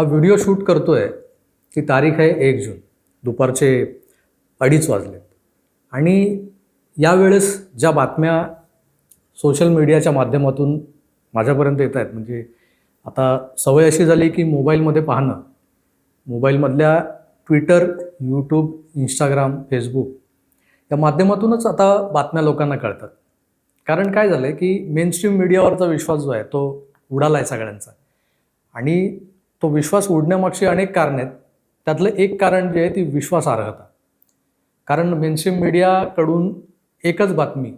हा video shoot करतो आहे ती तारीख आहे एक जून. दुपारचे अडीच वाजलेत आणि यावेळेस ज्या बातम्या सोशल मीडियाच्या माध्यमातून माझ्यापर्यंत येत आहेत म्हणजे आता सवय अशी झाली की मोबाईलमध्ये पाहणं. मोबाईलमधल्या ट्विटर यूट्यूब इंस्टाग्राम फेसबुक या माध्यमातूनच आता बातम्या लोकांना कळतात. कारण काय झालं आहे की मेनस्ट्रीम मीडियावरचा विश्वास जो आहे तो उडाला आहे सगळ्यांचा. आणि तो विश्वास उडण्यामागची अनेक कारणं आहेत. त्यातलं एक कारण जे आहे ती विश्वासार्हता. कारण मेनस्ट्रीम मीडियाकडून एकच बातमी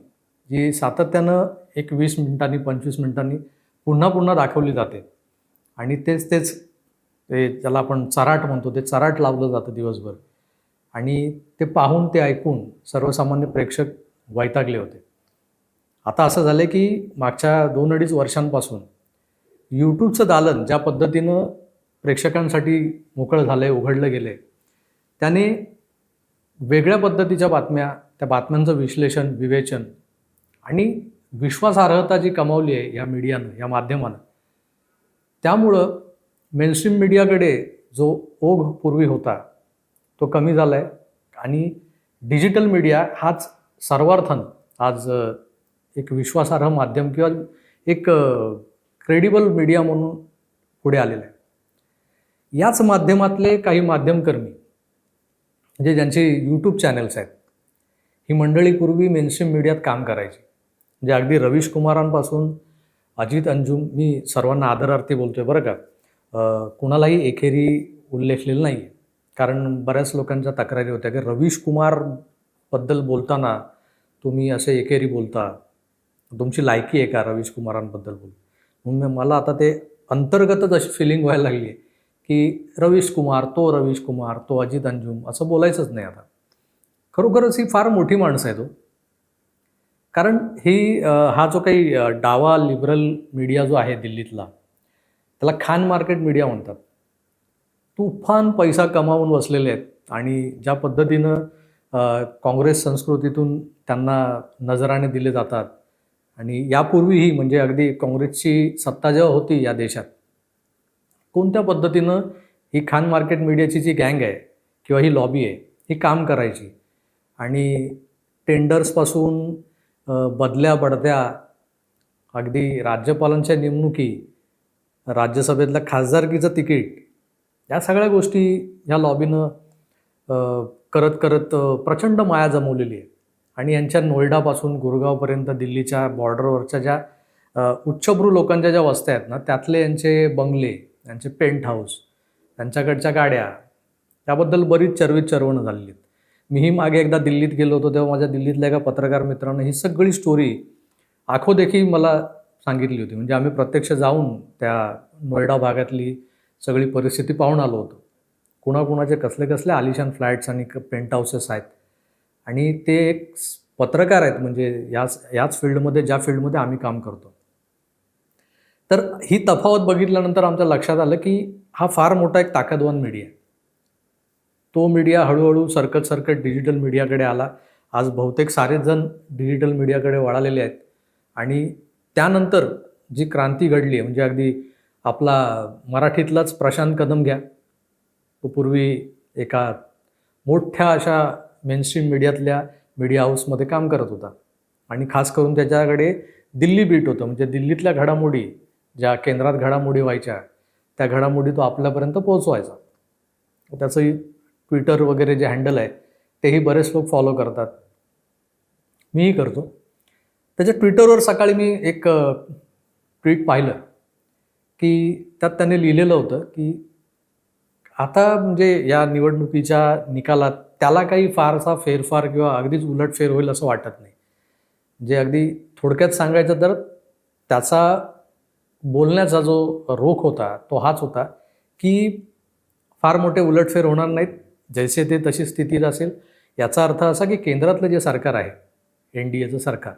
जी सातत्यानं एक वीस मिनिटांनी पंचवीस मिनिटांनी पुन्हा पुन्हा दाखवली जाते. आणि तेच तेच ते ज्याला आपण चराट म्हणतो ते चराट लावलं जातं दिवसभर. आणि ते पाहून ते ऐकून सर्वसामान्य प्रेक्षक वैतागले होते. आता असं झालं की मागच्या दोन अडीच वर्षांपासून यूट्यूबचं दालन ज्या पद्धतीनं प्रेक्षकांसाठी मोकळं झालं आहे उघडलं गेलं आहे त्याने वेगळ्या पद्धतीच्या बातम्या त्या बातम्यांचं विश्लेषण विवेचन आणि विश्वासार्हता जी कमावली आहे या मीडियानं या माध्यमानं त्यामुळं मेनस्ट्रीम मीडियाकडे जो ओघ पूर्वी होता तो कमी झाला आहे आणि डिजिटल मीडिया हाच सर्वार्थन आज एक विश्वासार्ह माध्यम किंवा एक क्रेडिबल मीडिया म्हणून पुढे आलेला आहे. याच माध्यमातले काही माध्यमकर्मी म्हणजे ज्यांचे यूट्यूब चॅनल्स आहेत ही मंडळी पूर्वी मेनस्ट्रीम मीडियात काम करायची. म्हणजे अगदी रवीश कुमारांपासून अजित अंजुम मी सर्वांना आदरार्थी बोलतोय बरं का. कुणालाही एकेरी उल्लेखलेलं नाही आहे कारण बऱ्याच लोकांच्या तक्रारी होत्या की रवीश कुमारबद्दल बोलताना तुम्ही असे एकेरी बोलता तुमची लायकी आहे का रवीश कुमारांबद्दल बोल म्हणून मला आता ते अंतर्गतच अशी फिलिंग व्हायला लागली आहे की रवीश कुमार तो रवीश कुमार तो अजित अंजुम असं बोलायचंच नाही आता. खरोखरच ही फार मोठी माणसं आहे तो हो. कारण ही हा जो काही डावा लिबरल मीडिया जो आहे दिल्लीतला त्याला खान मार्केट मीडिया म्हणतात. तुफान पैसा कमावून बसलेले आहेत आणि ज्या पद्धतीनं काँग्रेस संस्कृतीतून त्यांना नजराने दिले जातात. आणि यापूर्वीही म्हणजे अगदी काँग्रेसची सत्ता जेव्हा होती या देशात कोणत्या पद्धतीनं ही खान मार्केट मीडियाची जी गँग आहे किंवा ही लॉबी आहे ही काम करायची? आणि टेंडर्सपासून बदल्या बडत्या अगदी राज्यपालांच्या नेमणुकी राज्यसभेतल्या खासदारकीचं तिकीट या सगळ्या गोष्टी ह्या लॉबीनं करत करत प्रचंड माया जमवलेली आहे. आणि यांच्या नोएडापासून गुरगावपर्यंत दिल्लीच्या बॉर्डरवरच्या ज्या उच्चभ्रू लोकांच्या ज्या वस्त्या आहेत ना त्यातले यांचे बंगले त्यांचे पेंट हाऊस त्यांच्याकडच्या गाड्या त्याबद्दल बरीच चरवीत चरवणं झालेली आहेत. मीही मागे एकदा दिल्लीत गेलो होतो तेव्हा माझ्या दिल्लीतल्या एका पत्रकार मित्रानं ही सगळी स्टोरी आखोदेखी मला सांगितली होती. म्हणजे आम्ही प्रत्यक्ष जाऊन त्या नोएडा भागातली सगळी परिस्थिती पाहून आलो होतो. कुणाकुणाचे कसले कसले आलिशान फ्लॅट्स आणि पेंट हाऊसेस आहेत. आणि ते एक पत्रकार आहेत म्हणजे याच याच फील्डमध्ये ज्या फील्डमध्ये आम्ही काम करतो. तर ही तफावत बघितल्यानंतर आमच्या लक्षात आलं की हा फार मोठा एक ताकदवान मीडिया आहे. तो मीडिया हळूहळू सरकत सरकत डिजिटल मीडियाकडे आला. आज बहुतेक सारेच जण डिजिटल मीडियाकडे वळालेले आहेत. आणि त्यानंतर जी क्रांती घडली आहे म्हणजे अगदी आपला मराठीतलाच प्रशांत कदम घ्या. तो पूर्वी एका मोठ्या अशा मेनस्ट्रीम मीडियातल्या मीडिया हाऊसमध्ये काम करत होता. आणि खास करून त्याच्याकडे दिल्ली बीट होतं म्हणजे दिल्लीतल्या घडामोडी ज्या केंद्रात घडामोडी व्हायच्या त्या घडामोडी तो आपल्यापर्यंत पोहोचवायचा. त्याचंही ट्विटर वगैरे जे हँडल आहे तेही बरेच लोक फॉलो करतात. मीही करतो. त्याच्या ट्विटरवर सकाळी मी एक ट्विट पाहिलं की त्यात त्याने लिहिलेलं होतं की आता म्हणजे या निवडणुकीच्या निकालात त्याला काही फारसा फेरफार किंवा अगदीच उलटफेर होईल असं वाटत नाही. जे अगदी थोडक्यात सांगायचं तर त्याचा बोलण्याचा जो रोख होता तो हाच होता की फार मोठे उलटफेर होणार नाहीत. जैसे ते तशी स्थितीत असेल. याचा अर्थ असा की केंद्रातलं जे सरकार आहे एन डी एचं सरकार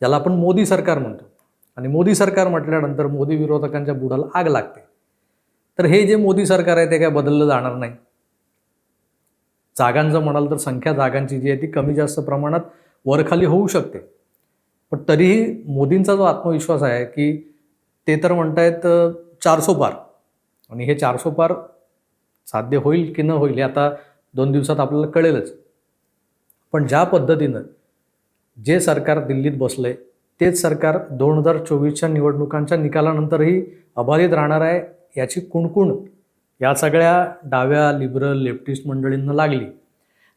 ज्याला आपण मोदी सरकार म्हणतो. आणि मोदी सरकार म्हटल्यानंतर मोदी विरोधकांच्या बुडाला आग लागते. तर हे जे मोदी सरकार आहे ते काय बदललं जाणार नाही. जागांचं म्हणाल तर संख्या जागांची जी आहे ती कमी जास्त प्रमाणात वरखाली होऊ शकते. पण तरीही मोदींचा जो आत्मविश्वास आहे की ते तर म्हणतायत चारसो पार आणि हे चारसो पार साध्य होईल की न होईल हे आता दोन दिवसात आपल्याला कळेलच. पण ज्या पद्धतीनं जे सरकार दिल्लीत बसलंय तेच सरकार दोन हजार चोवीसच्या निवडणुकांच्या निकालानंतरही अबाधित राहणार आहे याची कुणकुण या सगळ्या डाव्या लिबरल लेफ्टिस्ट मंडळींना लागली.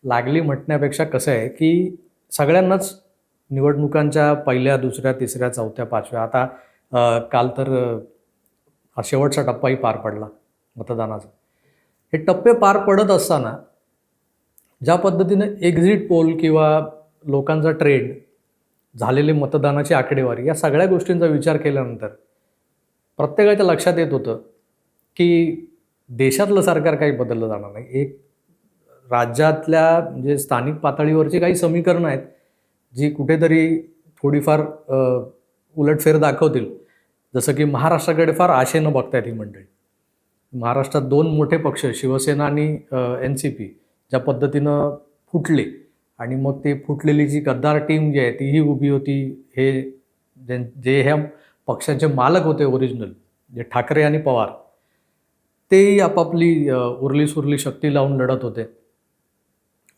लागली म्हटण्यापेक्षा कसं आहे की सगळ्यांनाच निवडणुकांच्या पहिल्या दुसऱ्या तिसऱ्या चौथ्या पाचव्या आता काल तर हा शेवटचा टप्पाही पार पडला मतदानाचा. हे टप्पे पार पडत असताना ज्या पद्धतीनं एक्झिट पोल किंवा लोकांचा ट्रेंड झालेले मतदानाची आकडेवारी या सगळ्या गोष्टींचा विचार केल्यानंतर प्रत्येकाच्या लक्षात येत होतं की देशातलं सरकार काही बदललं जाणार नाही. एक राज्यातल्या म्हणजे स्थानिक पातळीवरची काही समीकरणं आहेत जी कुठेतरी थोडीफार उलटफेर दाखवतील. जसं की महाराष्ट्राकडे फार आशेनं बघतायत ही मंडळी. महाराष्ट्रात दोन मोठे पक्ष शिवसेना आणि एन सी पी ज्या पद्धतीनं फुटले आणि मग ते फुटलेली जी गद्दार टीम जी आहे तीही उभी होती. हे ज्यां- जे ह्या पक्षाचे मालक होते ओरिजिनल जे ठाकरे आणि पवार तेही आपापली उरली सुरली शक्ती लावून लढत होते.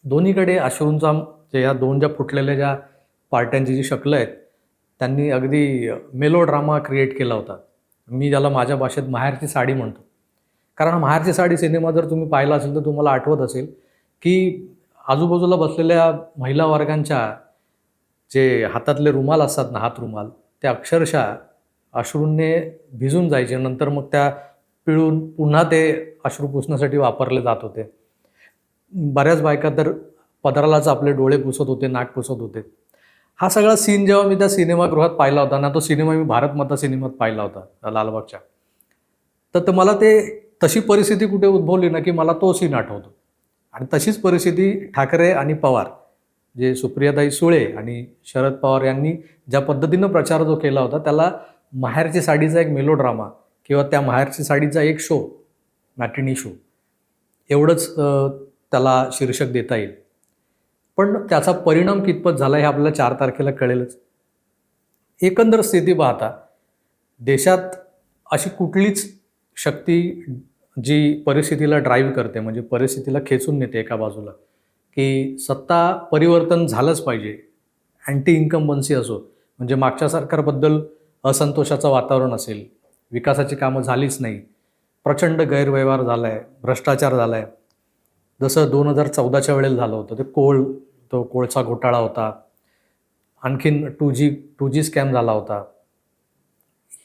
दोन्हीकडे अश्रूंचा जे ह्या दोन ज्या फुटलेल्या ज्या पार्ट्यांची जी शकलं आहेत त्यांनी अगदी मेलो ड्रामा क्रिएट केला होता. मी ज्याला माझ्या भाषेत माहेरची साडी म्हणतो. कारण माहेरची साडी सिनेमा जर तुम्ही पाहिला असेल तर तुम्हाला आठवत असेल की आजूबाजूला बसलेल्या महिला वर्गांच्या जे हातातले रुमाल असतात ना हात रुमाल ते अक्षरशः अश्रूंने भिजून जायचे. नंतर मग त्या पिळून पुन्हा ते अश्रू पुसण्यासाठी वापरले जात होते. बऱ्याच बायका तर पदरालाच आपले डोळे पुसत होते नाक पुसत होते. हा सगळा सीन जेव्हा मी त्या सिनेमागृहात पाहिला होता ना तो सिनेमा मी भारत माता सिनेमात पाहिला होता लालबागच्या. तर मला ते तशी परिस्थिती कुठे उद्भवली ना की मला तो सीन आठवतो. आणि तशीच परिस्थिती ठाकरे आणि पवार जे सुप्रियाताई सुळे आणि शरद पवार यांनी ज्या पद्धतीनं प्रचार जो केला होता त्याला माहेरची साडीचा एक मेलोड्रामा किंवा त्या माहेरची साडीचा एक शो मॅटिनी शो एवढंच त्याला शीर्षक देता येईल. पण त्याचा परिणाम कितपत झाला हे आपल्याला चार तारखेला कळेलच. एकंदर स्थिती पाहता देशात अशी कुठलीच शक्ती जी परिस्थितीला ड्राईव्ह करते म्हणजे परिस्थितीला खेचून नेते एका बाजूला की सत्ता परिवर्तन झालंच पाहिजे अँटी इन्कम्बन्सी असो म्हणजे मागच्या सरकारबद्दल असंतोषाचं वातावरण असेल विकासाची कामं झालीच नाही प्रचंड गैरव्यवहार झाला आहे भ्रष्टाचार झाला आहे जसं दोन हजार चौदाच्या वेळेला झालं होतं ते कोळ तो कोळचा घोटाळा होता. आणखीन two G two G scam झाला होता.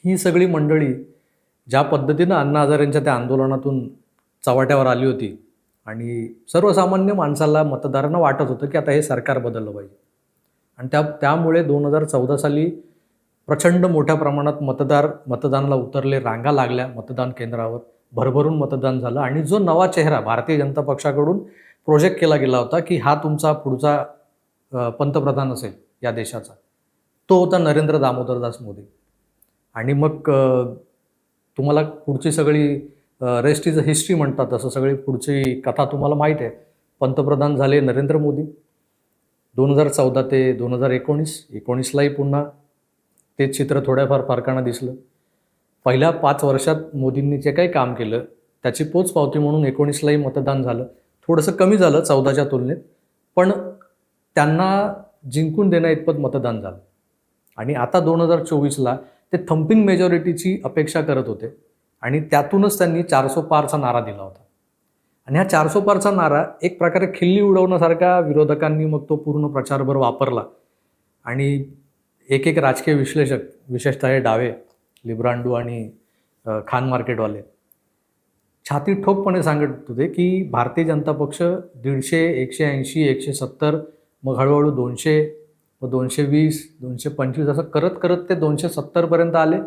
ही सगळी मंडळी ज्या पद्धतीनं अण्णा हजारेंच्या त्या आंदोलनातून चव्हाट्यावर आली होती आणि सर्वसामान्य माणसाला मतदारांना वाटत होतं की आता हे सरकार बदललं पाहिजे. आणि त्या त्यामुळे दोन हजार चौदा साली प्रचंड मोठ्या प्रमाणात मतदार मतदानाला उतरले रांगा लागल्या मतदान केंद्रावर. भरभरून मतदान झालं आणि जो नवा चेहरा भारतीय जनता पक्षाकडून प्रोजेक्ट केला गेला होता की हा तुमचा पुढचा पंतप्रधान असेल या देशाचा तो होता नरेंद्र दामोदरदास मोदी. आणि मग तुम्हाला पुढची सगळी रेस्ट इज अ हिस्ट्री म्हणतात तसं सगळी पुढची कथा तुम्हाला माहीत आहे. पंतप्रधान झाले नरेंद्र मोदी. दोन हजार चौदा ते दोन हजार एकोणीस एकोणीसलाही पुन्हा तेच चित्र थोड्याफार फरकानं दिसलं. पहिल्या पाच वर्षात मोदींनी जे काही काम केलं त्याची पोचपावती म्हणून एकोणीसलाही मतदान झालं. थोडंसं कमी झालं चौदाच्या तुलनेत पण त्यांना जिंकून देण्या इतपत मतदान झालं. आणि आता दोन हजार चोवीसला ते थम्पिंग मेजॉरिटीची अपेक्षा करत होते आणि त्यातूनच त्यांनी चारसो पारचा नारा दिला होता. आणि हा चारसो पारचा नारा एक प्रकारे खिल्ली उडवण्यासारखा विरोधकांनी मग तो पूर्ण प्रचारभर वापरला. आणि एक एक राजकीय विश्लेषक विशेषतः हे डावे लिब्रांडू आणि खान मार्केटवाले. छाती ठोकपणे सांगत होते की भारतीय जनता पक्ष दीडशे एकशे ऐंशी एकशे सत्तर मग हळूहळू दोनशे व दोनशे वीस दोनशे पंचवीस असं करत करत ते दोनशे सत्तरपर्यंत आले.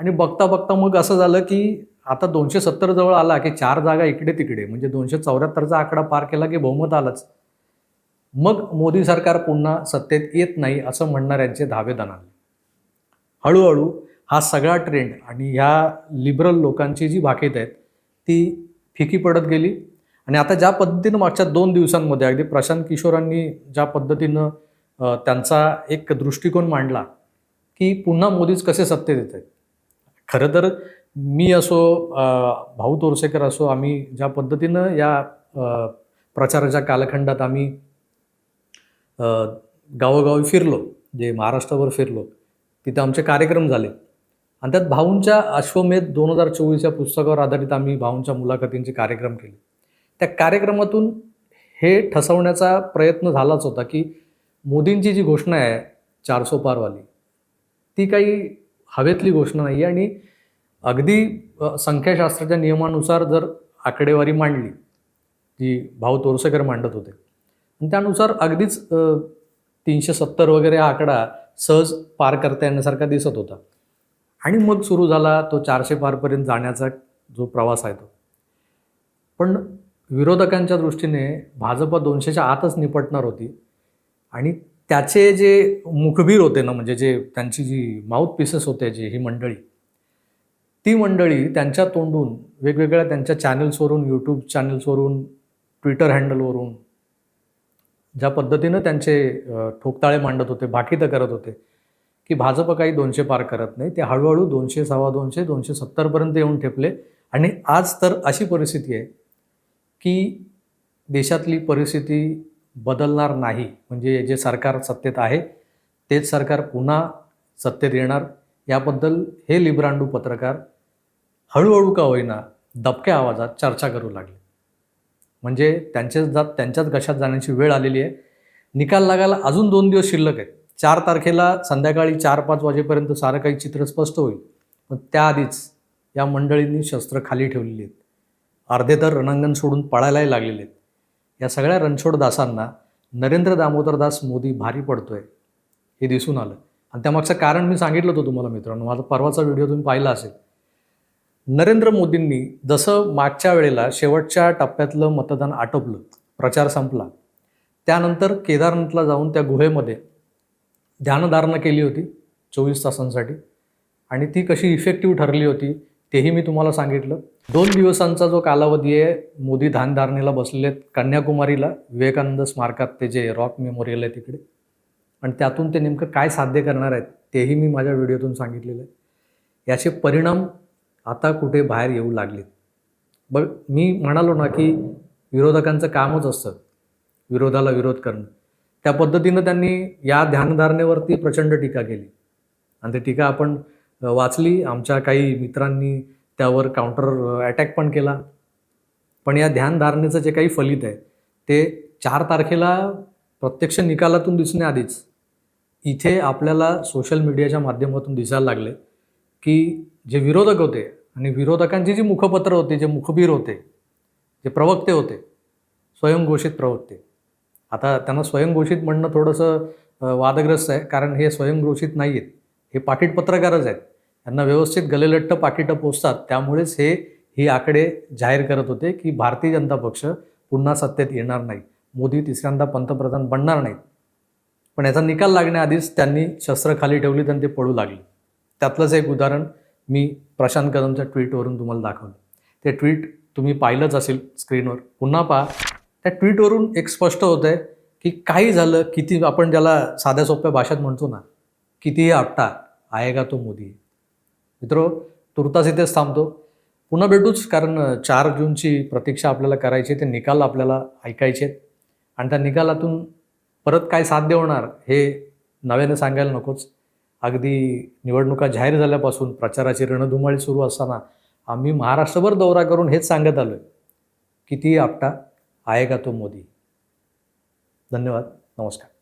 आणि बघता बघता मग असं झालं की आता दोनशे सत्तर जवळ आला की चार जागा इकडे तिकडे म्हणजे दोनशे चौऱ्याहत्तरचा आकडा पार केला की बहुमत आलाच. मग मोदी सरकार पुन्हा सत्तेत येत नाही असं म्हणणाऱ्यांचे धावे दणाले हळूहळू हा सगळा ट्रेंड आणि ह्या लिबरल लोकांची जी भाकीत आहेत ती फिकी पडत गेली. आणि आता ज्या पद्धतीनं मागच्या दोन दिवसांमध्ये अगदी प्रशांत किशोरांनी ज्या पद्धतीनं त्यांचा एक दृष्टिकोन मांडला की पुन्हा मोदीच कसे सत्तेत येत आहेत. खरं तर मी असो भाऊ तोरसेकर असो आम्ही ज्या पद्धतीनं या प्रचाराच्या कालखंडात आम्ही गावोगावी फिरलो जे महाराष्ट्रावर फिरलो तिथं आमचे कार्यक्रम झाले. आणि त्यात भाऊंच्या अश्वमेध दोन हजार चोवीस या पुस्तकावर आधारित आम्ही भाऊंच्या मुलाखतींचे कार्यक्रम केले. त्या कार्यक्रमातून हे ठसवण्याचा प्रयत्न झालाच होता की मोदींची जी घोषणा आहे चारसो पारवाली ती काही हवेतली घोषणा नाही आहे आणि अगदी संख्याशास्त्राच्या नियमानुसार जर आकडेवारी मांडली जी भाऊ तोरसेकर मांडत होते आणि त्यानुसार अगदीच तीनशे सत्तर वगैरे हा आकडा सहज पार करता येण्यासारखा दिसत होता. आणि मग सुरू झाला तो चारशे पारपर्यंत जाण्याचा जो प्रवास आहे तो. पण विरोधकांच्या दृष्टीने भाजप दोनशेच्या आतच निपटणार होती आणि त्याचे जे मुखबीर होते ना म्हणजे जे त्यांची जी माउथ पीसेस होते जे ही मंडळी ती मंडळी त्यांच्या तोंडून वेगवेगळ्या त्यांच्या चॅनल्सवरून यूट्यूब चॅनल्सवरून ट्विटर हँडलवरून ज्या पद्धतीनं त्यांचे ठोकताळे मांडत होते भाकीतं करत होते की भाजप काही दोनशे पार करत नाही. ते हळूहळू दोनशे सव्वा दोनशे दोनशे सत्तरपर्यंत येऊन ठेपले. आणि आज तर अशी परिस्थिती आहे की देशातली परिस्थिती बदलणार नाही. म्हणजे जे सरकार सत्तेत आहे तेच सरकार पुन्हा सत्तेत येणार. याबद्दल हे लिब्रांडू पत्रकार हळूहळू का होईना दबक्या आवाजात चर्चा करू लागले. म्हणजे त्यांच्याच जात त्यांच्याच गशात जाण्याची वेळ आलेली आहे. निकाल लागायला अजून दोन दिवस शिल्लक आहेत. चार तारखेला संध्याकाळी चार पाच वाजेपर्यंत सारं काही चित्र स्पष्ट होईल. पण त्याआधीच या मंडळींनी शस्त्र खाली ठेवलेली आहेत. अर्धे तर रणांगण सोडून पळायलाही लागलेले आहेत. या सगळ्या रणछोडदासांना नरेंद्र दामोदरदास मोदी भारी पडतोय हे दिसून आलं. आणि त्यामागचं कारण मी सांगितलं होतं तुम्हाला मित्रांनो माझा परवाचा व्हिडिओ तुम्ही पाहिला असेल. नरेंद्र मोदींनी जसं मागच्या वेळेला शेवटच्या टप्प्यातलं मतदान आटोपलं प्रचार संपला त्यानंतर केदारनाथला जाऊन त्या गुहेमध्ये ध्यानधारणा केली होती चोवीस तासांसाठी. आणि ती कशी इफेक्टिव्ह ठरली होती तेही मी तुम्हाला सांगितलं. दोन दिवसांचा जो कालावधी आहे मोदी ध्यानधारणेला बसलेले आहेत कन्याकुमारीला विवेकानंद स्मारकात ते जे रॉक मेमोरियल आहे तिकडे. आणि त्यातून ते नेमकं काय साध्य करणार आहेत तेही मी माझ्या व्हिडिओतून सांगितलेलं आहे. याचे परिणाम आता कुठे बाहेर येऊ लागलेत. बघ मी म्हणालो ना की विरोधकांचं कामच असतं विरोधाला विरोध करणं. त्या पद्धतीनं त्यांनी या ध्यानधारणेवरती प्रचंड टीका केली. आणि ती टीका आपण वाचली. आमच्या काही मित्रांनी त्यावर काउंटर अटॅक पण केला. पण या ध्यानधारणेचं जे काही फलित आहे ते चार तारखेला प्रत्यक्ष निकालातून दिसण्याआधीच इथे आपल्याला सोशल मीडियाच्या माध्यमातून दिसायला लागले की जे विरोधक होते आणि विरोधकांची जी मुखपत्र होते जे मुखबीर होते जे प्रवक्ते होते स्वयंघोषित प्रवक्ते आता त्यांना स्वयंघोषित म्हणणं थोडंसं वादग्रस्त आहे. कारण हे स्वयंघोषित नाही आहेत हे पाकिट पत्रकारच आहेत. त्यांना व्यवस्थित गलेलट्ट पाकिटं पोचतात त्यामुळेच हे ही आकडे जाहीर करत होते की भारतीय जनता पक्ष पुन्हा सत्तेत येणार नाही. मोदी तिसऱ्यांदा पंतप्रधान बनणार नाहीत. पण याचा निकाल लागण्याआधीच त्यांनी शस्त्र खाली ठेवली आणि ते पळू लागले. त्यातलंच एक उदाहरण मी प्रशांत कदमच्या ट्विटवरून तुम्हाला दाखवलं. ते ट्विट तुम्ही पाहिलंच असेल स्क्रीनवर. पुन्हा पहा. त्या ट्विटवरून एक स्पष्ट होतं आहे की काही झालं किती आपण ज्याला साध्या सोप्या भाषेत म्हणतो ना कितीही आपटा आएगा तो मोदी? मित्रो तुर्तास इथेच थांबतो. पुन्हा भेटूच कारण चार जूनची प्रतीक्षा आपल्याला करायची आहे, ते निकाल आपल्याला ऐकायचे आणि त्या निकालातून परत काय साध्य होणार हे नव्याने सांगायला नकोच. अगदी निवडणुका जाहीर झाल्यापासून प्रचाराची रणधुमाळी सुरू असताना आम्ही महाराष्ट्रभर दौरा करून हेच सांगत आलो आहे कितीही आपटा आएगा तो मोदी? धन्यवाद. नमस्कार.